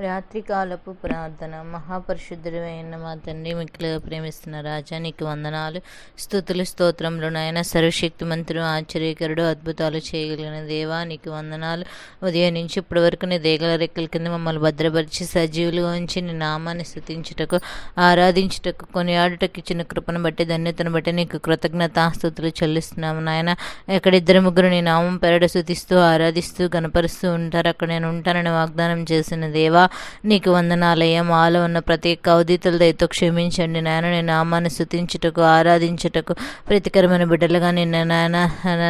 రాత్రికాలపు ప్రార్థన. మహాపరిశుద్ధుడైన మా తండ్రి మిక్కులుగా ప్రేమిస్తున్న రాజా నీకు వందనాలు. స్థుతులు స్తోత్రములు నాయన. సర్వశక్తిమంతుడు ఆశ్చర్యకరుడు అద్భుతాలు చేయగలిగిన దేవా నీకు వందనాలు. ఉదయం నుంచి ఇప్పటి వరకు నీ దేగల రెక్కల కింద మమ్మల్ని భద్రపరిచి సజీవులుగా ఉంచి నీ నామాన్ని స్థుతించుటకు ఆరాధించుటకు కొనియాడుటకు ఇచ్చిన కృపను బట్టి ధన్యతను బట్టి నీకు కృతజ్ఞత స్థుతులు చెల్లిస్తున్నాము నాయన. ఎక్కడిద్దరు ముగ్గురు నీ నామం పెరడ స్థుతిస్తూ ఆరాధిస్తూ గణపరుస్తూ ఉంటారు. అక్కడ నేను ఉంటానని వాగ్దానం చేసిన దేవా నీకు వందనాలయ్యా మాలో ఉన్న ప్రతి కౌదితుల దయతో క్షమించండి నాయన. నీ నామాన్ని స్థుతించుటకు ఆరాధించుటకు ప్రతికరమైన బిడ్డలుగా నిన్న నాయన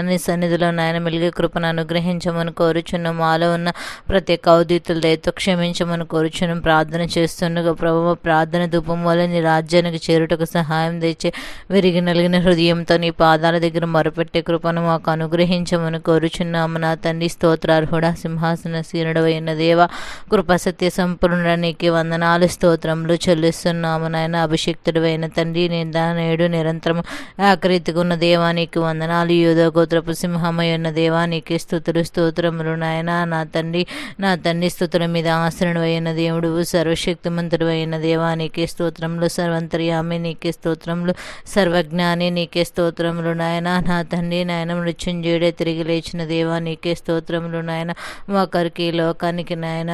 నీ సన్నిధిలో నాయన మెలిగే కృపను అనుగ్రహించమని కోరుచున్న. మాలో ఉన్న ప్రతి కౌదితుల దయతో క్షమించమని కోరుచున్నాం. ప్రార్థన చేస్తుండగా ప్రభు ప్రార్థన ధూపం వల్ల నీ రాజ్యానికి చేరుటకు సహాయం తెచ్చి విరిగి నలిగిన హృదయంతో నీ పాదాల దగ్గర మొరపెట్టే కృపను మాకు అనుగ్రహించమని కోరుచున్నాము నా తండ్రి స్తోత్రార్హుడ సింహాసన సీనుడవైన దేవ కృప సత్య సంపూర్ణానికి వందనాలు స్తోత్రములు చెల్లిస్తున్నాము నాయన. అభిషిక్తుడైన తండ్రి నిందా నేడు నిరంతరం ఆకరీతిగా దేవానికి వందనాలు. యూదో గోత్రపు సింహమై ఉన్న దేవానికి స్థుతులు స్తోత్రములు నాయన. నా తండ్రి నా తండ్రి స్థుతుల మీద ఆశ్రయుడు అయిన దేవుడు సర్వశక్తిమంతుడు అయిన దేవానికి స్తోత్రములు సర్వంతర్యామి నీకే స్తోత్రములు సర్వజ్ఞాని నీకే స్తోత్రములు నాయన. నా తండ్రి నాయన మృత్యుంజయుడే తిరిగి లేచిన దేవా నీకే స్తోత్రములు నాయన. ఒకరికి లోకానికి నాయన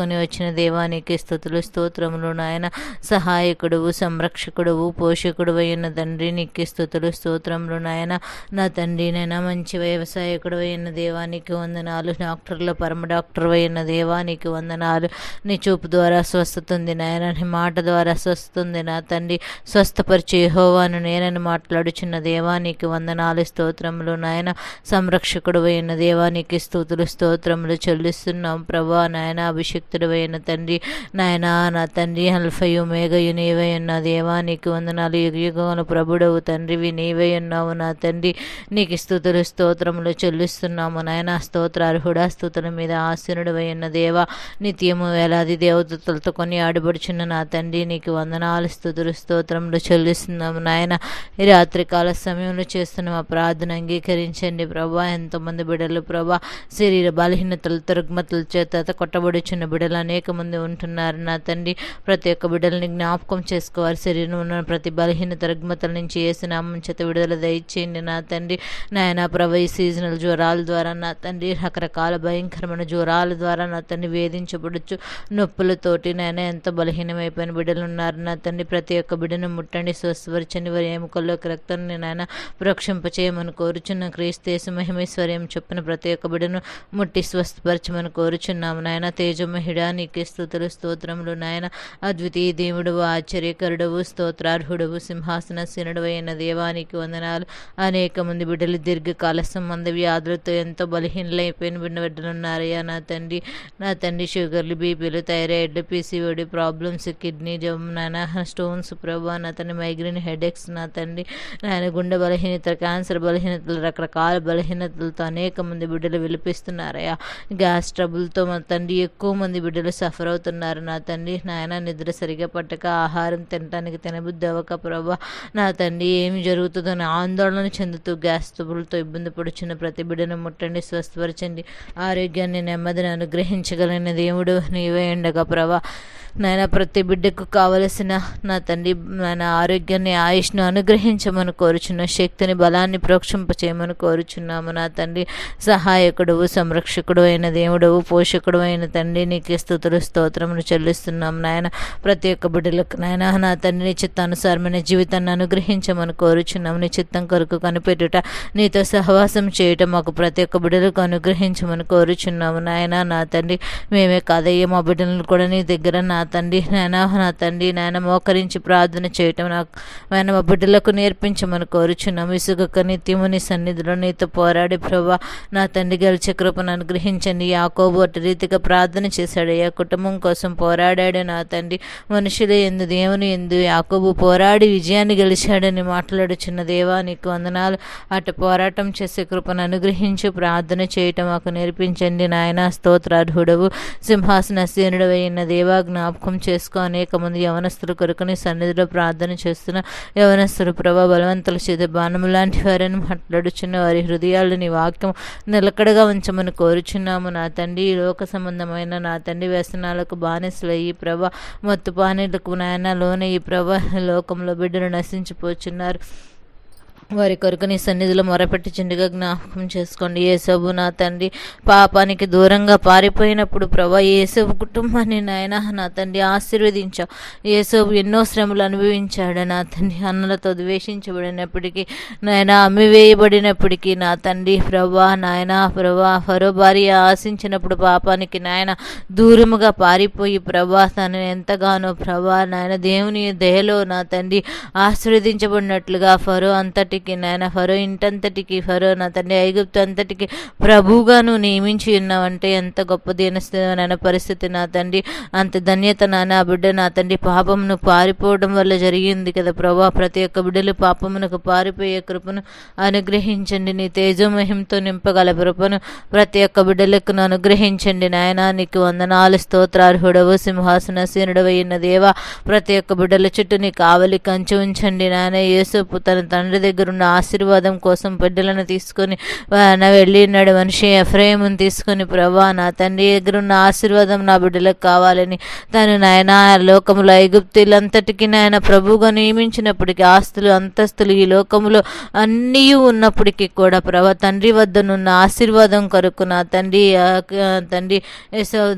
తీసుకొని వచ్చిన దేవానికి స్థుతులు స్తోత్రములు నాయన. సహాయకుడువు సంరక్షకుడువు పోషకుడు అయిన తండ్రి నిక్కి స్థుతులు స్తోత్రములు నాయన. నా తండ్రి నైనా మంచి వ్యవసాయకుడు అయిన దేవానికి వందనాలు. డాక్టర్ల పరమ డాక్టర్ అయిన దేవానికి వందనాలు. నీ చూపు ద్వారా స్వస్థత ఉంది నాయన. నీ మాట ద్వారా స్వస్థత ఉంది నా తండ్రి. స్వస్థపరిచే హోవాను నేనని మాట్లాడుచున్న దేవానికి వందనాలు స్తోత్రములు నాయన. సంరక్షకుడు అయిన దేవానికి స్తోతులు స్తోత్రములు చెల్లిస్తున్నాం. ప్రభా నాయన అభిషక్తుడు అయిన తండ్రి నాయన నా తండ్రి అల్ఫయు మేఘయు నీవై ఉన్న నీకు వందనాలు యుగయుగములు ప్రభుడవు తండ్రివి నీవై ఉన్నావు నా తండ్రి. నీకు స్థుతులు స్తోత్రములు చెల్లిస్తున్నాము నాయన. స్తోత్రార్హుడా స్థుతుల మీద ఆసీనుడవై ఉన్న దేవా నిత్యము వేలాది దేవతలతో కొని ఆడబడుచున్న నా తండ్రి నీకు వందనాలు స్థుతులు స్తోత్రములు చెల్లిస్తున్నాము నాయన. ఈ రాత్రికాల సమయంలో చేస్తున్న మా ప్రార్థన అంగీకరించండి ప్రభా. ఎంతోమంది బిడ్డలు ప్రభా శరీర బలహీనతలు తురుగ్మతల చేత కొట్టబడుచున్న బిడ్డలు అనేక మంది ఉంటున్నారు. నా తండ్రి ప్రతి ఒక్క బిడ్డలని జ్ఞాపకం చేసుకోవాలి. శరీరం ఉన్న ప్రతి బలహీనత రుగ్మతల నుంచి వేసిన చేత విడుదల దయచేయండి. నా తండ్రి నాయన ప్రభ ఈ సీజనల్ జ్వరాల ద్వారా నా తండ్రి రకరకాల భయంకరమైన జ్వరాల ద్వారా నా తండ్రి వేధించబడచ్చు. నొప్పులతోటి నాయన ఎంతో బలహీనమైపోయిన బిడ్డలు ఉన్నారు. నా తండ్రి ప్రతి ఒక్క బిడ్డను ముట్టండి. స్వస్థపరచండి. వారి ఎముకల్లోకి రక్తాన్ని నాయన ప్రోక్షింపచేయమని కోరుచున్న క్రీస్తేసు మహిమేశ్వర్యం చొప్పున ప్రతి ఒక్క బిడ్డను ముట్టి స్వస్థపరచమని కోరుచున్నాము. నాయన తేజమహిడా నీకే స్థుతులు స్తోత్రములు నాయన. అద్వితీయ దేవుడవు ఆశ్చర్యకరుడవు స్తోత్రార్హుడవు సింహాసన శనుడు అయిన దేవానికి వందనాలు. అనేక మంది బిడ్డలు దీర్ఘకాల సంబంధ వ్యాధులతో ఎంతో బలహీనలైపోయిన బిడ్డ బిడ్డలున్నారయ్యా. నా తండ్రి నా తండ్రి షుగర్లు బీపీలు థైరాయిడ్ పీసీఓడి ప్రాబ్లమ్స్ కిడ్నీ జబ్బు నాయన. స్టోన్స్ ప్రభా నా తండ్రి మైగ్రేన్ హెడేక్స్ నా తండ్రి. నాయన గుండె బలహీనత క్యాన్సర్ బలహీనతలు రకరకాల బలహీనతలతో అనేక మంది బిడ్డలు విలిపిస్తున్నారయ్యా. గ్యాస్ ట్రబుల్తో మా తండ్రి ఎక్కువ మంది బిడ్డలు సఫర్ అవుతున్నారు నా తండ్రి నాయన నిద్ర సరిగా పట్టక ఆహారం తినటానికి తినబుద్ధి అవ్వక ప్రభా. నా తండ్రి ఏమి జరుగుతుందో అని ఆందోళన చెందుతూ గ్యాస్ తుబులతో ఇబ్బంది పడుచున్న ప్రతి బిడ్డను ముట్టండి స్వస్థపరచండి. ఆరోగ్యాన్ని నెమ్మదిని అనుగ్రహించగలిగిన దేవుడు నీవే ఉండగా ప్రభా. నాయన ప్రతి బిడ్డకు కావలసిన నా తండ్రి నాయన ఆరోగ్యాన్ని ఆయుష్ను అనుగ్రహించమని కోరుచున్న. శక్తిని బలాన్ని ప్రోక్షింప చేయమని కోరుచున్నాము. నా తండ్రి సహాయకుడు సంరక్షకుడు అయిన దేవుడవు పోషకుడు అయిన తండ్రి నీకు స్థుతులు స్తోత్రమును చెల్లిస్తున్నాం నాయన. ప్రతి ఒక్క బిడ్డలకు నాయన నా తండ్రి నీ చిత్తానుసారమైన జీవితాన్ని అనుగ్రహించమని కోరుచున్నాము నీ చిత్తం కొరకు కనిపెట్టుట నీతో సహవాసం చేయటం మాకు ప్రతి ఒక్క బిడ్డలకు అనుగ్రహించమని కోరుచున్నాము నాయన. నా తండ్రి మేమే కాదయ్యే మా బిడ్డలను కూడా నీ దగ్గర నా తండ్రి నాయన నా తండ్రి నాయన మోకరించి ప్రార్థన చేయటం నాకు నాయన మా బిడ్డలకు నేర్పించమని కోరుచున్నాము. ఇసుగక నిత్యము నీ సన్నిధిలో నీతో పోరాడి ప్రభా నా తండ్రి గెలిచే కృపను అనుగ్రహించండి. యాకోబు అటు రీతిగా ప్రార్థన చేశాడు. ఆ కుటుంబం కోసం పోరాడాడు నా తండ్రి? మనుషులు ఎందు దేవుని ఎందు యాకోబు పోరాడి విజయాన్ని గెలిచాడని మాట్లాడుచున్న దేవా నీకు వందనాలు. అటు పోరాటం చేసే కృపను అనుగ్రహించి ప్రార్థన చేయటం మాకు నేర్పించండి. నాయన స్తోత్రార్హుడవు సింహాసన సీనుడవైన దేవా జ్ఞాప జ్ఞాపకం చేసుకో. అనేక మంది యవనస్తుల కొరకు నీ సన్నిధిలో ప్రార్థన చేస్తున్న యవనస్తులు ప్రభా బలవంతుల చేత బాణము లాంటి వారని మాట్లాడుచున్న వారి హృదయాలు నీ వాక్యం నిలకడగా ఉంచమని కోరుచున్నాము. నా తండ్రి ఈ లోక సంబంధమైన నా తండ్రి వ్యసనాలకు బానిసలు ఈ ప్రభ మత్తు పానీలకు నాయన లోనే ఈ ప్రభ లోకంలో బిడ్డలు నశించిపోచున్నారు. వారి కొరకు నీ సన్నిధిలో మొరపెట్టుచుండగా జ్ఞాపకం చేసుకోండి. ఏసబు నా తండ్రి పాపానికి దూరంగా పారిపోయినప్పుడు ప్రభా ఏసబు కుటుంబాన్ని నాయన నా తండ్రి ఆశీర్వదించావు ఏసబు ఎన్నో శ్రమలు అనుభవించాడు నా తండ్రి అన్నలతో ద్వేషించబడినప్పటికీ నాయన అమ్మివేయబడినప్పటికీ నా తండ్రి ప్రభా నాయన ప్రభా ఫరో భార్య ఆశించినప్పుడు పాపానికి నాయన దూరముగా పారిపోయి ప్రభా తను ఎంతగానో ప్రభా నాయన దేవుని దయలో నా తండ్రి ఆశీర్వదించబడినట్లుగా ఫరో అంతటి వారికి నాయన ఫరో ఇంటంతటికి ఫరో నా తండ్రి ఐగుప్తు అంతటికి ప్రభువుగా నువ్వు నియమించి ఉన్నావంటే ఎంత గొప్ప దీనస్థితమైన పరిస్థితి నా తండ్రి. అంత ధన్యత నాన్న ఆ బిడ్డ నా తండ్రి పాపమును పారిపోవడం వల్ల జరిగింది కదా ప్రభా. ప్రతి ఒక్క బిడ్డలు పాపమునకు పారిపోయే కృపను అనుగ్రహించండి. నీ తేజోమహింతో నింపగల కృపను ప్రతి ఒక్క బిడ్డలకు అనుగ్రహించండి నాయన. నీకు వందనాలు స్తోత్రార్హుడవు సింహాసనసీనుడవైన దేవా ప్రతి ఒక్క బిడ్డల చుట్టూ నీ కావలి కంచి ఉంచండి నాయన. యేసుపు తన తండ్రి దగ్గర ఉన్న ఆశీర్వాదం కోసం బిడ్డలను తీసుకొని ఆయన వెళ్ళినాడు మనిషి ఎఫ్రేముని తీసుకొని ప్రభా నా తండ్రి దగ్గర ఉన్న ఆశీర్వాదం నా బిడ్డలకు కావాలని తను నాయన లోకములో ఐగుప్తులంతటికి నాయన ప్రభువుగా నియమించినప్పటికీ ఆస్తులు అంతస్తులు ఈ లోకములో అన్నీ ఉన్నప్పటికీ కూడా ప్రభా తండ్రి వద్దనున్న ఆశీర్వాదం కొరకు నా తండ్రి తండ్రి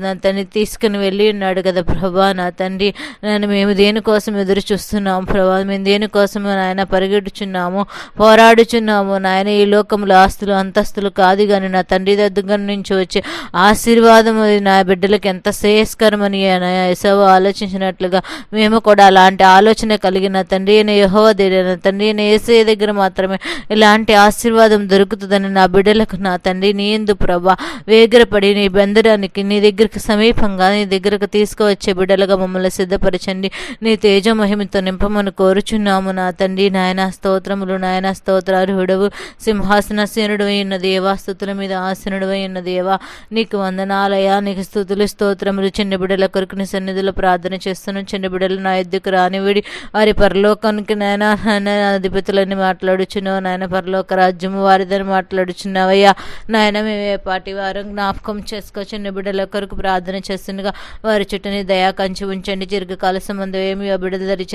నా తండ్రి తీసుకుని వెళ్ళి ఉన్నాడు కదా ప్రభా నా తండ్రి. నేను మేము దేనికోసం ఎదురు చూస్తున్నాము ప్రభా? మేము దేనికోసం ఆయన పరిగెడుచున్నాము? పోరాడుచున్నాము నాయన ఈ లోకంలో ఆస్తులు అంతస్తులు కాదు కానీ నా తండ్రి దగ్గర నుంచి వచ్చే ఆశీర్వాదం నా బిడ్డలకు ఎంత శ్రేయస్కరమని యశవ ఆలోచించినట్లుగా మేము కూడా అలాంటి ఆలోచన కలిగిన తండ్రి అయిన యహోవ దగ్గర తండ్రి అయిన ఏసే దగ్గర మాత్రమే ఇలాంటి ఆశీర్వాదం దొరుకుతుందని నా బిడ్డలకు నా తండ్రి నీ ఎందు ప్రభా వేగరపడి నీ బెందడానికి నీ దగ్గరికి సమీపంగా నీ దగ్గరకు తీసుకువచ్చే బిడ్డలుగా మమ్మల్ని సిద్ధపరచండి. నీ తేజ మహిమతో నింపమని కోరుచున్నాము నా తండ్రి నాయన స్తోత్రములు నాయన. స్తోత్రార్హుడవు. సింహాసనసీనుడు అయిన దేవా స్థుతుల మీద ఆసనుడు అయిన దేవా నీకు వందనాలయా నీకు స్థుతులు స్తోత్రములు చిన్న బిడ్డల కొరకు నీ సన్నిధిలో ప్రార్థన చేస్తున్నాను చిన్న బిడ్డలు నా ఎద్దుకు రానివిడి. వారి పరలోకానికి నాయన నాయన అధిపతులని మాట్లాడుచున్నావు. నాయన పరలోక రాజ్యము వారిదని మాట్లాడుచున్నావయ్యా. నాయన మేమే పాటి వారం జ్ఞాపకం చేసుకో చిన్న బిడ్డల కొరకు ప్రార్థన చేస్తుండగా వారి చుట్టూని దయా కంచి ఉంచండి. దీర్ఘకాల సంబంధం ఏమి ఆ బిడ్డల దరి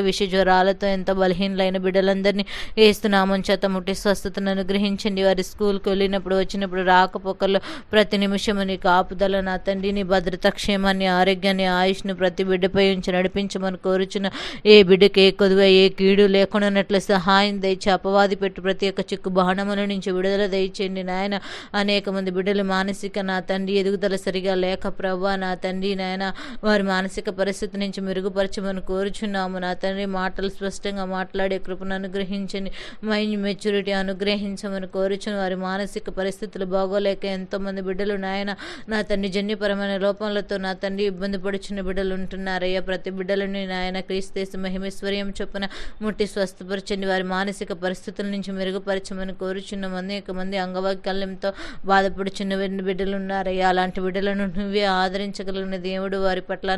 విష జ్వరాలతో ఎంత బలహీనలైన బిడ్డలందరినీ వేస్తున్నామని చేత ముట్టి స్వస్థతను అనుగ్రహించండి. వారి స్కూల్కి వెళ్ళినప్పుడు వచ్చినప్పుడు రాకపోకల్లో ప్రతి నిమిషము నీ కాపుదల నా తండ్రి నీ భద్రత క్షేమాన్ని ఆరోగ్యాన్ని ఆయుష్ను ప్రతి బిడ్డపై ఉంచి నడిపించమని కోరుచున్న ఏ బిడ్డకి ఏ కొదువ ఏ కీడు లేకుండానట్లు సహాయం దయచి అపవాది పెట్టు ప్రతి ఒక్క చిక్కు బాణముల నుంచి విడుదల దయచేయండి. నాయన అనేక మంది బిడ్డలు మానసిక నా తండ్రి ఎదుగుదల సరిగా లేక ప్రవ్వా నా తండ్రి నాయన వారి మానసిక పరిస్థితి నుంచి మెరుగుపరచమని కోరుచున్నాము. నా తండ్రి మాటలు స్పష్టంగా మాట్లాడే కృపను అనుగ్రహించండి మైండ్ మెచ్యూరిటీ అనుగ్రహించమని కోరుచున్న వారి మానసిక పరిస్థితులు బాగోలేక ఎంతోమంది బిడ్డలు నాయన నా తండ్రి జన్యుపరమైన లోపంలతో నా తండ్రి ఇబ్బంది పడుచున్న బిడ్డలు ఉంటున్నారయ్యా. ప్రతి బిడ్డలని నాయన క్రీస్తేశ మహిమేశ్వర్యం చొప్పున ముట్టి స్వస్థపరచండి. వారి మానసిక పరిస్థితుల నుంచి మెరుగుపరచమని కోరుచున్న. అనేక మంది అంగవైకల్యంతో బాధపడుచున్న బిడ్డలు ఉన్నారయ్యా అలాంటి బిడ్డలను నువ్వే ఆదరించగలిగిన దేవుడు వారి పట్ల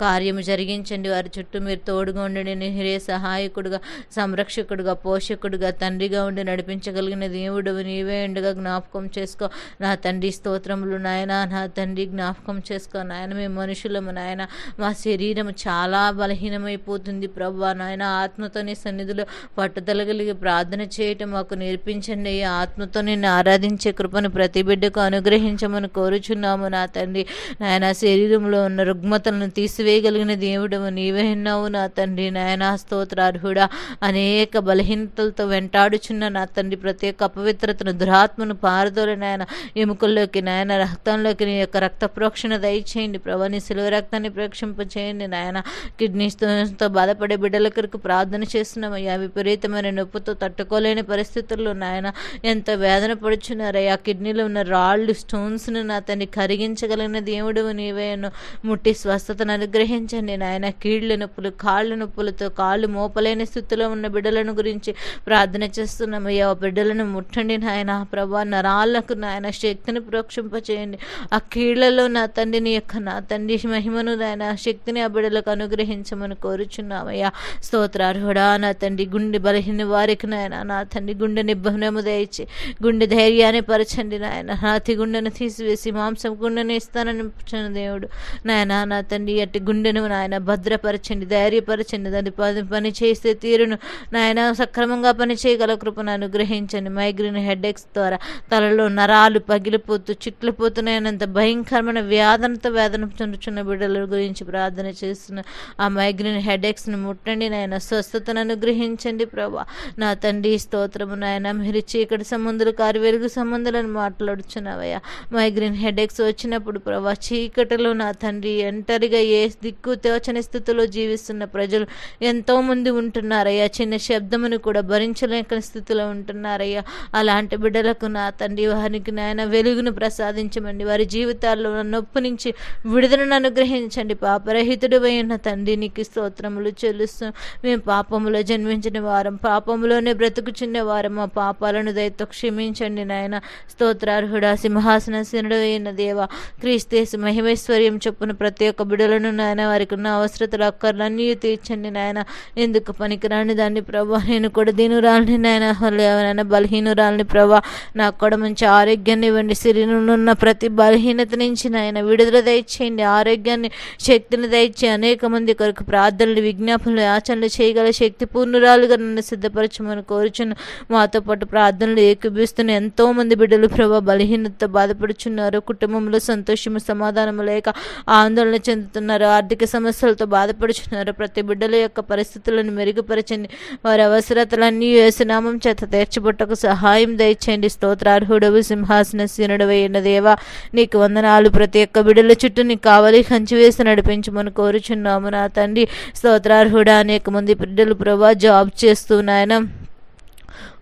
కార్యము జరిగించండి. వారి చుట్టూ మీరు తోడుగా ఉండండి. నిహిరే సహాయకుడుగా సంరక్షకుడుగా పోషకుడుగా తండ్రిగా ఉండి నడిపించగలిగిన దేవుడు నీవే ఉండగా జ్ఞాపకం చేసుకో. నా తండ్రి స్తోత్రములు నాయన నా తండ్రి జ్ఞాపకం చేసుకో. నాయన మేము మనుషులము నాయన. మా శరీరం చాలా బలహీనమైపోతుంది ప్రభా. నాయన ఆత్మతో నీ సన్నిధిలో పట్టుదల కలిగి ప్రార్థన చేయటం మాకు నేర్పించండి. ఈ ఆత్మతో నిన్ను ఆరాధించే కృపను ప్రతి బిడ్డకు అనుగ్రహించమని కోరుచున్నాము నా తండ్రి. నాయన శరీరంలో ఉన్న రుగ్మతలను తీసివేయగలిగిన దేవుడు నీవే ఉన్నావు నా తండ్రి. నాయన స్తోత్రార్హుడా. అనేక బలహీన బలహీనతలతో వెంటాడుచున్న నా తండ్రి ప్రతి ఒక్క అపవిత్రతను దురాత్మను పారదోలి నాయన. ఎముకల్లోకి నాయన రక్తంలోకి నీ యొక్క రక్త ప్రోక్షణ దయచేయండి. ప్రభా నీ సిలువ రక్తాన్ని ప్రేక్షింప చేయండి నాయన కిడ్నీ స్టోన్స్తో బాధపడే బిడ్డల కొరకు ప్రార్థన చేస్తున్నామయ్యా. విపరీతమైన నొప్పితో తట్టుకోలేని పరిస్థితుల్లో నాయన ఎంత వేదన పడుచున్నారయ్యా. కిడ్నీలో ఉన్న రాళ్ళు స్టోన్స్ను నా తండ్రి కరిగించగలిగిన దేవుడు నీవేను ముట్టి స్వస్థతను అనుగ్రహించండి నాయన. కీళ్ళ నొప్పులు కాళ్ళ నొప్పులతో కాళ్ళు మోపలేని స్థితిలో ఉన్న బిడ్డలను గురించి ప్రార్థన చేస్తున్నాము. అయ్యా బిడ్డలను ముట్టండి నాయన. ప్రభా నరాలకు నాయన శక్తిని ప్రోక్షింపచేయండి. ఆ కీళ్ళలో నా తండ్రిని యొక్క నా తండ్రి మహిమను నాయన శక్తిని ఆ బిడ్డలకు అనుగ్రహించమని కోరుచున్నామయ్యా. స్తోత్రార్హుడా నా తండ్రి గుండె బలహీన వారికి నాయన నా తండ్రి గుండె నిబ్బనము దయచి గుండె ధైర్యాన్ని పరచండి నాయన. నాతి గుండెను తీసివేసి మాంసం గుండెను ఇస్తానని దేవుడు. నాయన నా తండ్రి అట్టి గుండెను నాయన భద్రపరచండి ధైర్యపరచండి. దాని పని పని చేసే తీరును నాయన సక్రమ క్రమంగా పనిచేయగల కృపను అనుగ్రహించండి. మైగ్రేన్ హెడేక్స్ ద్వారా తలలో నరాలు పగిలిపోతూ చిట్లిపోతున్నాయనంత భయంకరమైన వ్యాధనతో వేదన చెందుతున్న బిడ్డల గురించి ప్రార్థన చేస్తున్న ఆ మైగ్రేన్ హెడేక్స్ని ముట్టండి నాయన. స్వస్థతను అనుగ్రహించండి ప్రభా. నా తండ్రి స్తోత్రము నాయన. మీరు చీకటి సంబంధులు కారు వెలుగు సంబంధాలను మాట్లాడుచున్నావయ్యా. మైగ్రేన్ హెడేక్స్ వచ్చినప్పుడు ప్రభా చీకటిలో నా తండ్రి ఒంటరిగా ఏ దిక్కు తోచని స్థితిలో జీవిస్తున్న ప్రజలు ఎంతోమంది ఉంటున్నారయ్యా. చిన్న శబ్దమును కూడా భరించలేక స్థితిలో ఉంటున్నారయ్యా. అలాంటి బిడ్డలకు నా తండ్రి వారికి నాయన వెలుగును ప్రసాదించమండి. వారి జీవితాల్లో నొప్పి నుంచి విడుదలను అనుగ్రహించండి. పాపరహితుడు అయిన తండ్రి నీకు స్తోత్రములు చెల్లిస్తూ మేము పాపములో జన్మించిన వారం పాపములోనే బ్రతుకుచున్న వారం మా పాపాలను దయతో క్షమించండి నాయన. స్తోత్రార్హుడా సింహాసన శనుడు అయిన దేవ క్రీస్తేసు మహిమేశ్వర్యం చొప్పున ప్రతి ఒక్క బిడలను నాయన వారికి ఉన్న అవసరతలు అక్కర్లన్నీ తీర్చండి నాయన. ఎందుకు పనికిరాని దాన్ని ప్రభా నేను కూడా దీనురాలని నాయన ఎవరైనా బలహీనురాలని ప్రభా నాకు కూడా మంచి ఆరోగ్యాన్ని ఇవ్వండి. శరీరంలో ప్రతి బలహీనత నుంచి నాయన విడుదల దయచేయండి. ఆరోగ్యాన్ని శక్తిని దయచే అనేక మంది కొరకు ప్రార్థనలు విజ్ఞాపనలు ఆచరణలు చేయగల శక్తి పూర్ణురాలుగా నన్ను సిద్ధపరచమని కోరుచున్న మాతో పాటు ప్రార్థనలు ఏకీభిస్తున్న ఎంతో మంది బిడ్డలు ప్రభా బలహీనతతో బాధపడుచున్నారు. కుటుంబంలో సంతోషము సమాధానము లేక ఆందోళన చెందుతున్నారు. ఆర్థిక సమస్యలతో బాధపడుచున్నారు. ప్రతి బిడ్డల యొక్క పరిస్థితులను మెరుగుపరచండి. వారి అవసరతలన్నీ యేసునామం చేత తీర్చబుట్టకు సహాయం దయచేయండి. స్తోత్రార్హుడవు సింహాసన సీనుడవైన దేవా నీకు వందనాలు. ప్రతి ఒక్క బిడ్డల చుట్టూ నీకు కావలి కంచి వేసి నడిపించమని కోరుచున్నాము నా తండ్రి. స్తోత్రార్హుడ అనేక మంది బిడ్డలు ప్రభా జాబ్ చేస్తూ నాయన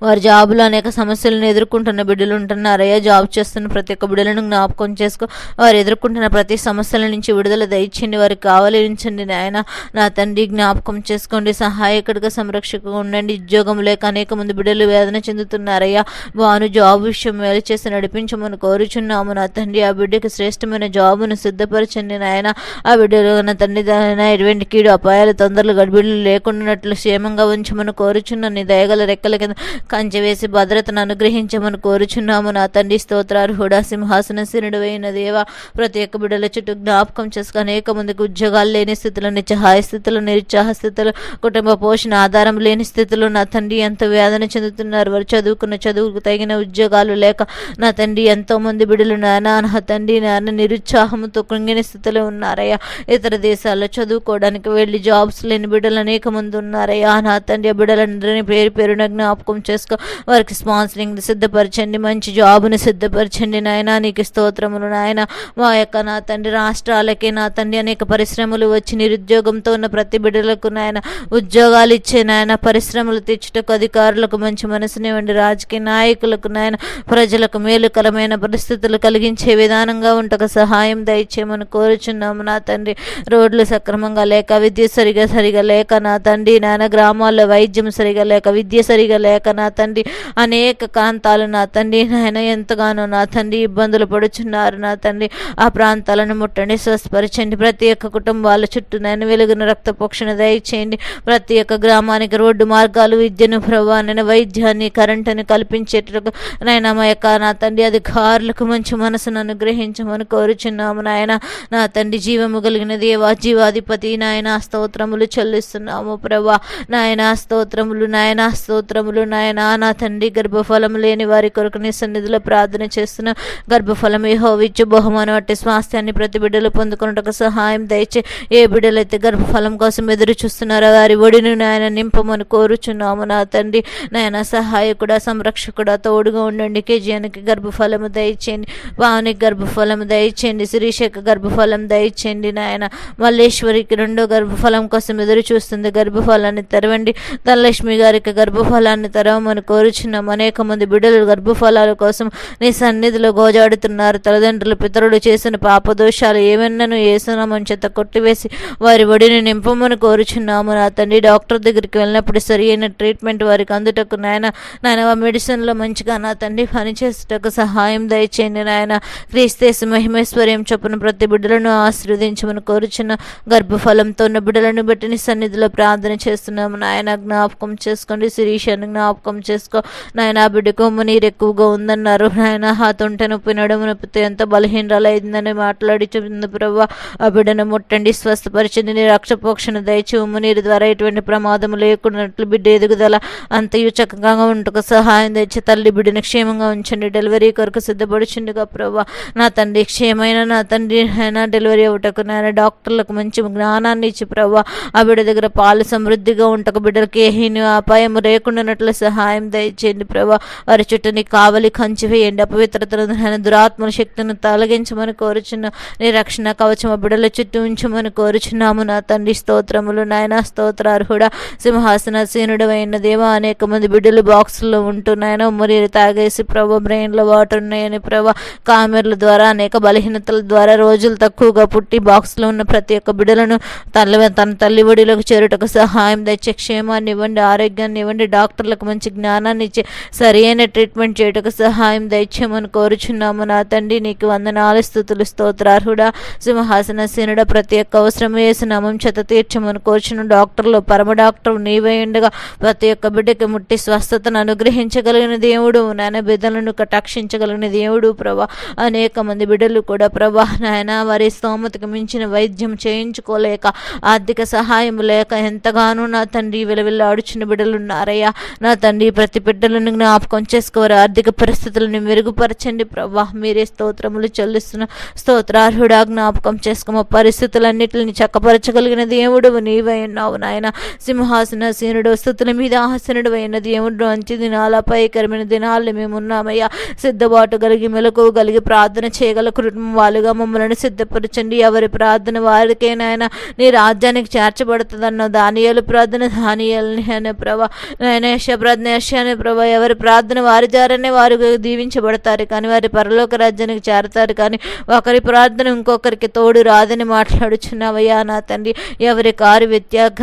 వారి జాబులో అనేక సమస్యలను ఎదుర్కొంటున్న బిడ్డలు ఉంటున్నారయ్యా. జాబ్ చేస్తున్న ప్రతి ఒక్క బిడ్డలను జ్ఞాపకం చేసుకో. వారు ఎదుర్కొంటున్న ప్రతి సమస్యల నుంచి విడుదల దయచండి వారికి కావలించండి నాయన. నా తండ్రి జ్ఞాపకం చేసుకోండి. సహాయకుడిగా సంరక్షకుగా ఉండండి. ఉద్యోగం లేక అనేక మంది బిడ్డలు వేదన చెందుతున్నారయ్యా. వాను జాబ్ విషయం మేలు చేసి నడిపించమని కోరుచున్నాము. నా తండ్రి ఆ బిడ్డకి శ్రేష్టమైన జాబును సిద్ధపరచండి నాయన. ఆ బిడ్డలు నా తండ్రి నాయన ఎటువంటి కీడు అపాయాలు తొందరలు గడిబిళ్ళు లేకుండానట్లు క్షేమంగా ఉంచమని కోరుచున్నాను. నీ దయగల రెక్కల కింద కంచె వేసి భద్రతను అనుగ్రహించమని కోరుచున్నాము. నా తండ్రి స్తోత్రార్హుడా సింహాసన సింహాసనశీనుడు దేవ ప్రతి ఒక్క బిడ్డల చుట్టూ జ్ఞాపకం చేసుకుని అనేక మందికి ఉద్యోగాలు లేని స్థితిలో నిస్సహాయ స్థితిలో నిరుత్సాహ స్థితిలో కుటుంబ పోషణ ఆధారం లేని స్థితిలో నా తండ్రి ఎంతో వేదన చెందుతున్నారు. వారు చదువుకున్న చదువుకు తగిన ఉద్యోగాలు లేక నా తండ్రి ఎంతో మంది బిడ్డలు నాన్న నా తండ్రి నాన్న నిరుత్సాహంతో కృంగిన స్థితిలో ఉన్నారయ్యా. ఇతర దేశాల్లో చదువుకోవడానికి వెళ్ళి జాబ్స్ లేని బిడ్డలు అనేక మంది ఉన్నారయ్యా. నా తండ్రి ఆ బిడ్డలందరినీ పేరు పేరున జ్ఞాపకం చేసుకో. వారికి స్పాన్సరింగ్ సిద్ధపరచండి మంచి జాబుని సిద్ధపరచండి నాయన. నీకు స్తోత్రములు నాయన. మా యొక్క నా తండ్రి రాష్ట్రాలకి నా తండ్రి అనేక పరిశ్రమలు వచ్చి నిరుద్యోగంతో ఉన్న ప్రతి బిడ్డలకు నాయన ఉద్యోగాలు ఇచ్చే నాయన పరిశ్రమలు తెచ్చుటకు అధికారులకు మంచి మనసునివ్వండి రాజకీయ నాయకులకు నాయన ప్రజలకు మేలుకరమైన పరిస్థితులు కలిగించే విధానంగా ఉంటకు సహాయం దయచేయమని కోరుచున్నాము నా తండ్రి. రోడ్లు సక్రమంగా లేక విద్య సరిగా సరిగా లేక నా తండ్రి నాయన గ్రామాల్లో వైద్యం సరిగా లేక విద్య సరిగా లేక నా నా తండ్రి. అనేక ప్రాంతాలు నా తండ్రి. నాయన ఎంతగానో నా తండ్రి ఇబ్బందులు పడుచున్నారు నా తండ్రి. ఆ ప్రాంతాలను ముట్టండి స్వస్పరచండి ప్రతి ఒక్క కుటుంబాల చుట్టూ నేను వెలుగును రక్తపోక్షణ దయచేయండి. ప్రతి ఒక్క గ్రామానికి రోడ్డు మార్గాలు విద్యను ప్రభావాన్ని వైద్యాన్ని కరెంటుని కల్పించేటకు నాయన మా యొక్క నా తండ్రి అధికారులకు మంచి మనసును అనుగ్రహించమని కోరుచున్నాము నాయన. నా తండ్రి జీవము కలిగిన దేవా జీవాధిపతి నాయన స్తోత్రములు చెల్లిస్తున్నాము ప్రభా. నాయన స్తోత్రములు నాయన స్తోత్రములు నాయన నా తండ్రి గర్భఫలం లేని వారి కొరకు నీ సన్నిధిలో ప్రార్థన చేస్తున్న గర్భఫలం యెహోవిచ్చు బహుమానం అట్టి స్వాస్థ్యాన్ని ప్రతి బిడ్డలు పొందుకున్నట్టుకు సహాయం దయచే ఏ బిడ్డలైతే గర్భఫలం కోసం ఎదురు చూస్తున్నారో వారి ఒడిని నాయన నింపమని కోరుచున్నాము. నా తండ్రి నాయన సహాయకుడా సంరక్షకుడా తోడుగా ఉండండి. కేజీయానికి గర్భఫలము దయచేయండి. భావనికి గర్భఫలము దయచేయండి. శిరీషకు గర్భఫలం దయచేయండి. నాయన మల్లేశ్వరికి రెండో గర్భఫలం కోసం ఎదురు చూస్తుంది. గర్భఫలాన్ని తెరవండి. ధనలక్ష్మి గారికి గర్భఫలాన్ని తెరవమని దయచేయమని కోరుచున్నాం. అనేక మంది బిడ్డలు గర్భఫలాల కోసం నీ సన్నిధిలో గోజాడుతున్నారు. తల్లిదండ్రులు పితరులు చేసిన పాపదోషాలు ఏమన్నను ఏసునామని చేత కొట్టివేసి వారి ఒడిని నింపమని కోరుచున్నాము. నా తండ్రి డాక్టర్ దగ్గరికి వెళ్ళినప్పుడు సరి అయిన ట్రీట్మెంట్ వారికి అందుటకు నాయన నాయన మెడిసిన్లో మంచిగా నా తండ్రి పనిచేసేటకు సహాయం దయచేయండి నాయన. క్రీస్తేసు మహిమేశ్వర్యం చొప్పున ప్రతి బిడ్డలను ఆశీర్వదించమని కోరుచున్న. గర్భఫలంతో ఉన్న బిడ్డలను బట్టి నీ సన్నిధిలో ప్రార్థన చేస్తున్నాము. నాయన జ్ఞాపకం చేసుకోండి. శిరీషాన్ని జ్ఞాపకం చేసుకో. నాయన ఆ బిడ్డ కొమ్ము నీరు ఎక్కువగా ఉందన్నారు. నాయన ఆ తొంట నొప్పి నడుము నొప్పితో ఎంత బలహీనరాలైందని మాట్లాడి చెప్పింది ప్రభా. ఆ బిడ్డను ముట్టండి స్వస్థపరిచింది నీ రక్షపోక్షణ దయచి ఉమ్ము నీరు ద్వారా ఎటువంటి ప్రమాదం లేకున్నట్లు బిడ్డ ఎదుగుదల అంతయు చక్కగా ఉంటుకు సహాయం తెచ్చి తల్లి బిడ్డను క్షేమంగా ఉంచండి. డెలివరీ కొరకు సిద్ధపడుచుండగా ప్రభా. నా తండ్రి క్షేమైన నా తండ్రి అయినా డెలివరీ అవ్వటకు నాయన డాక్టర్లకు మంచి జ్ఞానాన్ని ఇచ్చి ప్రభా. ఆ బిడ్డ దగ్గర పాలు సమృద్ధిగా ఉంటకు బిడ్డలకి ఏ అపాయం లేకుండానట్లు సహాయం దయచేయండి ప్రభా. వారి చుట్టూ నీ కావలి కంచివేయండి అపవిత్రతను దురాత్మల శక్తిని తొలగించమని కోరుచున్న నీ రక్షణ కవచం బిడ్డల చుట్టూ ఉంచమని కోరుచున్నాము నా తండ్రి. స్తోత్రములు నాయన స్తోత్రార్హుడ సింహాసన సీనుడు అయిన దేవా అనేక మంది బిడ్డలు బాక్సుల్లో ఉంటూ నాయన మరి తాగేసి ప్రభా బ్రెయిన్లో వాటర్ ఉన్నాయని ప్రభా కామెర్ల ద్వారా అనేక బలహీనతల ద్వారా రోజులు తక్కువగా పుట్టి బాక్స్లో ఉన్న ప్రతి ఒక్క బిడ్డలను తల్లి తన తల్లి ఒడిలోకి చేరుటకు సహాయం తెచ్చే క్షేమాన్ని ఇవ్వండి ఆరోగ్యాన్ని ఇవ్వండి డాక్టర్లకు మంచి జ్ఞానాన్ని సరైన సరి అయిన ట్రీట్మెంట్ చేయటకు సహాయం దయచేయమని కోరుచున్నాము. నా తండ్రి నీకు వందనాలు స్థుతులు స్తోత్రార్హుడా సింహాసన సీనుడ ప్రతి ఒక్క అవసరం వేసి నామం చెత తీర్చమని కోరుచున్న డాక్టర్లు పరమ డాక్టర్ నీవే ఉండగా ప్రతి ఒక్క బిడ్డకి ముట్టి స్వస్థతను అనుగ్రహించగలిగిన దేవుడు నాయన బిడ్డలను కటాక్షించగలిగిన దేవుడు ప్రభా. అనేక మంది బిడ్డలు కూడా ప్రభా నాయన వారి స్తోమతకు మించిన వైద్యం చేయించుకోలేక ఆర్థిక సహాయం లేక ఎంతగానో నా తండ్రి విలవిల్లాడుచున్న బిడ్డలున్నారయ్యా నా తండ్రి ప్రతి బిడ్డలను జ్ఞాపకం చేసుకోరు ఆర్థిక పరిస్థితులను మెరుగుపరచండి ప్రభా. మీరే స్తోత్రములు చెల్లిస్తున్న స్తోత్రార్హుడా జ్ఞాపకం చేసుకోమ. పరిస్థితులన్నిటిని చక్కపరచగలిగిన దేవుడు నీవై ఉన్నావు నాయన. సింహాసన సీనుడు స్థుతుల మీద ఆసనుడు అయిన దేవుడు. మంచి దినాల పైకరమైన దినాలు మేము ఉన్నామయ్యా. సిద్ధబాటు కలిగి మెలకు కలిగి ప్రార్థన చేయగల కుటుంబం వాళ్ళుగా మమ్మల్ని సిద్ధపరచండి. ఎవరి ప్రార్థన వారికే నాయన నీ రాజ్యానికి చేర్చబడుతుందన్న దానియాలు ప్రార్థన దానియాలని అనే ప్రభా. నాయన యశ ప్రార్థన యశ ప్రభా ఎవరి ప్రార్థన వారి జారనే వారు దీవించబడతారు. కానీ వారి పరలోక రాజ్యానికి చేరతారు. కానీ ఒకరి ప్రార్థన ఇంకొకరికి తోడు రాదని మాట్లాడుచున్నావయ్యా నా తండ్రి. ఎవరి కారు వ్యత్యాగ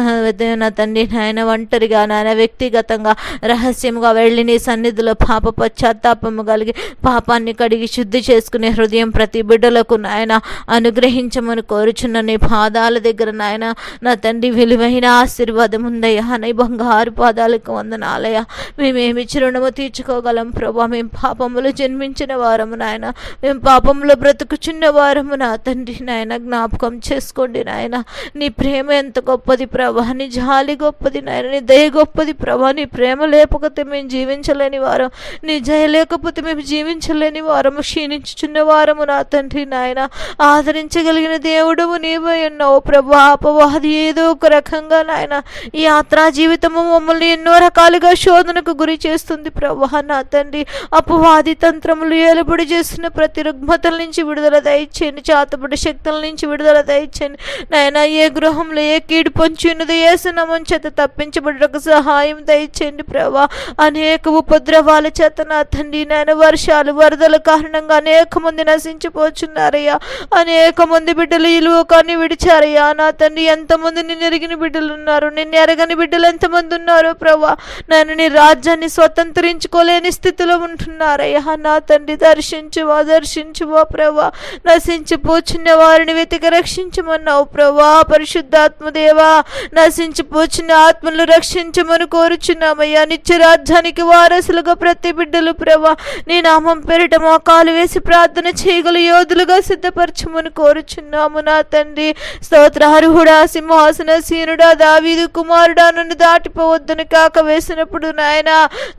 నా తండ్రి నాయన ఒంటరిగా నాయన వ్యక్తిగతంగా రహస్యముగా వెళ్ళి నీ సన్నిధిలో పాప పశ్చాత్తాపము కలిగి పాపాన్ని కడిగి శుద్ధి చేసుకునే హృదయం ప్రతి బిడ్డలకు నాయన అనుగ్రహించమని కోరుచున్న నీ పాదాల దగ్గర నాయన నా తండ్రి విలువైన ఆశీర్వాదం ఉందయ్యా. నీ బంగారు పాదాలకు వందనాలయ మేమేమి రుణము తీర్చుకోగలం ప్రభా. మేము పాపములు జన్మించిన వారము నాయన. మేము పాపంలో బ్రతుకుచున్న వారము నా తండ్రి నాయన. జ్ఞాపకం చేసుకోండి నాయన. నీ ప్రేమ ఎంత గొప్పది ప్రభా. నీ జాలి గొప్పది నాయన. నీ దయ గొప్పది ప్రభా. నీ ప్రేమ లేకపోతే మేము జీవించలేని వారం. నీ జయ లేకపోతే మేము జీవించలేని వారము. క్షీణించుచున్న వారము నా తండ్రి నాయన. ఆదరించగలిగిన దేవుడము నీవే ఉన్నావు ప్రభా. అపవాది ఏదో ఒక రకంగా నాయన. ఈ యాత్రా జీవితము మమ్మల్ని ఎన్నో రకాలుగా శోధనకు గురి చేస్తుంది ప్రభా నా తండ్రి. అపవాది తంత్రములు ఏలుబడి చేస్తున్న ప్రతి రుగ్మతల నుంచి విడుదల దయచేయండి. చాతబడి శక్తుల నుంచి విడుదల దయచేయండి. నాయన ఏ గృహంలో ఏ కీడు పొంచినది ఏ సునమం చేత తప్పించబడకు సహాయం దయచేయండి ప్రభా అనేక ఉపద్రవాల చేత నా తండ్రి నాయన వర్షాలు వరదల కారణంగా అనేక మంది నశించిపోచున్నారయ్యా. అనేక మంది బిడ్డలు ఈ లోకాన్ని విడిచారయ్యా. నా తండ్రి ఎంతమంది నిన్ను ఎరిగిన బిడ్డలు ఉన్నారు? నిన్ను ఎరగని బిడ్డలు ఎంతమంది ఉన్నారో ప్రభా నేను నీ రాజ్యాన్ని స్వతంత్రించుకోలేని స్థితిలో ఉంటున్నారయ్యా నా తండ్రి దర్శించువా దర్శించువా ప్రభా. నశించిపోచున్న వారిని వెతికి రక్షించమన్నావు ప్రభా. పరిశుద్ధాత్మదేవా నశించిపోచున్న ఆత్మలు రక్షించమని కోరుచున్నామయ్యా. నిత్య రాజ్యానికి వారసులుగా ప్రతి బిడ్డలు ప్రభా నీ నామం పేరిట మోకాలు వేసి ప్రార్థన చేయగల యోధులుగా సిద్ధపరచమని కోరుచున్నాము నా తండ్రి. స్తోత్రార్హుడా సింహాసన సీనుడా దావీదు కుమారుడా నన్ను దాటిపోవద్దని. కాక వేసినప్పుడు నాయన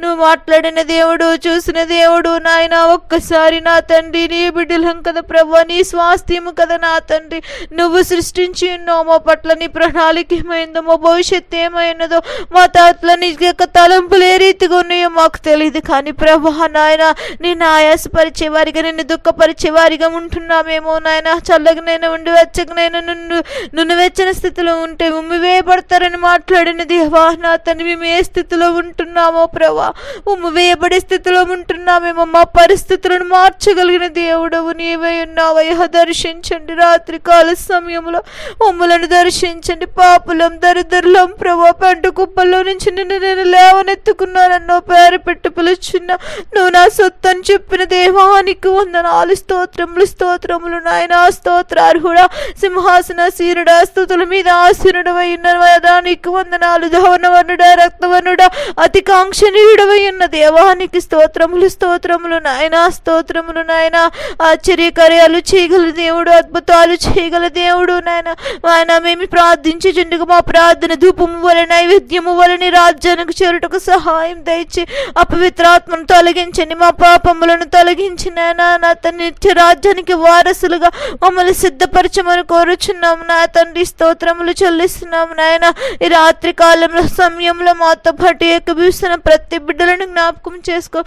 నువ్వు మాట్లాడిన దేవుడు చూసిన దేవుడు నాయన ఒక్కసారి నా తండ్రి నీ బిడ్డలం కదా ప్రభు నీ స్వాస్థ్యము కదా నా తండ్రి. నువ్వు సృష్టించి ఉన్నావు మా పట్ల నీ ప్రణాళిక ఏమైందో మా భవిష్యత్తు ఏమైనదో మా తాతల నీ యొక్క తలంపులు ఏ రీతిగా ఉన్నాయో మాకు తెలియదు కానీ ప్రభా నాయన నేను ఆయాసపరిచే వారిగా నిన్ను దుఃఖపరిచే వారిగా ఉంటున్నామేమో నాయన. చల్లగనైనా ఉండి వెచ్చగనైనా నిన్ను నున్ను వెచ్చని స్థితిలో ఉంటే ఉమ్మివేయబడతారని మాట్లాడిన దేవా నా తండ్రి మేము ఏ స్థితిలో ఉంటున్నాం? ఉంటున్నామో ప్రభా. ఉమ్ము వేయబడే స్థితిలో ఉంటున్నామేమో. మా పరిస్థితులను మార్చగలిగిన దేవుడవు నీవే ఉన్నావయ్యా. దర్శించండి రాత్రి కాల సమయంలో. ఉమ్ములను దర్శించండి. పాపులం దరిద్రులం ప్రభా. పంట కుప్పల్లో నుంచి నిన్ను నేను లేవనెత్తుకున్నానన్నో పేరు పెట్టి పిలుచున్నా నువ్వు నా సొత్తు అని చెప్పిన దేవానికి వందనాలు స్తోత్రములు స్తోత్రములు నాయనా స్తోత్రార్హుడా సింహాసన సీరుడా స్థుతుల మీద ఆసీనుడవై ఉన్న దానికి వందనాలు ధవనవనుడా రక్తవనుడా అతి కాంక్షణీయుడవై ఉన్న దేవానికి స్తోత్రములు స్తోత్రములు నాయన స్తోత్రములు నాయన. ఆశ్చర్యకార్యాలు చేయగల దేవుడు అద్భుతాలు చేయగల దేవుడు నాయన. ఆయన మేము ప్రార్థించుచుండగా మా ప్రార్థన ధూపము వలన నైవేద్యము వలని రాజ్యానికి చేరుటకు సహాయం దయచి అపవిత్రాత్మను తొలగించండి. మా పాపములను తొలగించి నాయన నా తండ్రి నిత్య రాజ్యానికి వారసులుగా మమ్మల్ని సిద్ధపరచమని కోరుచున్నాము. నా తండ్రి స్తోత్రములు చెల్లిస్తున్నాము నాయన. ఈ రాత్రి కాలంలో సమయంలో మాతో పాటు చూస్తున్న ప్రతి బిడ్డలను జ్ఞాపకం చేసుకో.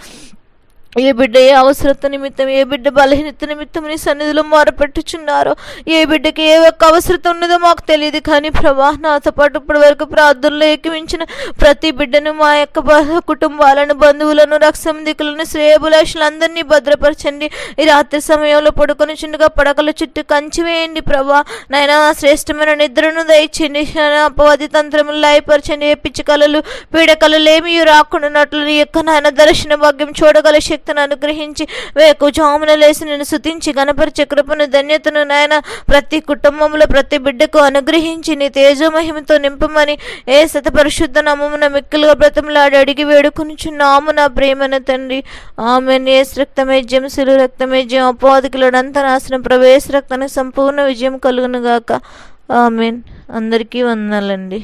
ఏ బిడ్డ ఏ అవసరత నిమిత్తం ఏ బిడ్డ బలహీనత నిమిత్తం నీ సన్నిధిలో మొరపెట్టుచున్నారో ఏ బిడ్డకి ఏ ఒక్క అవసరత ఉన్నదో మాకు తెలియదు. కానీ ప్రభా నాతో పాటు ఇప్పటి వరకు ప్రార్థనలో ఎక్కిమించిన ప్రతి బిడ్డను మా యొక్క కుటుంబాలను బంధువులను రక్షందికులను శ్రేయభిలాషులందరినీ భద్రపరచండి. ఈ రాత్రి సమయంలో పడుకొని చిన్నగా పడకల చుట్టూ కంచి వేయండి ప్రభా. నైనా శ్రేష్టమైన నిద్రను దయచండి అపవాది తంత్రములు లయపరచండి. ఏ పిచ్చి కళలు పీడకలలు ఏమీ రాకుండానట్లు నీ యొక్క నాయన దర్శన భాగ్యం చూడగల శక్తి శక్తిని అనుగ్రహించి వేకు జామున లేసి నేను శుతించి గణపరిచే కృపను ధన్యతను నాయన ప్రతి కుటుంబంలో ప్రతి బిడ్డకు అనుగ్రహించి నీ తేజో మహిమతో నింపమని ఏ శత పరిశుద్ధ నామమున మిక్కులుగా బ్రతంలాడి అడిగి వేడుకొనిచున్నాము నా ప్రేమన తండ్రి. ఆమె ఏస్ రక్తమేజ్యం శిలు రక్తమేజ్యం అపోధికులడంతా నాశనం ప్రవేశ రక్తాన్ని సంపూర్ణ విజయం కలుగునుగాక. ఆమెన్. అందరికీ వందాలండి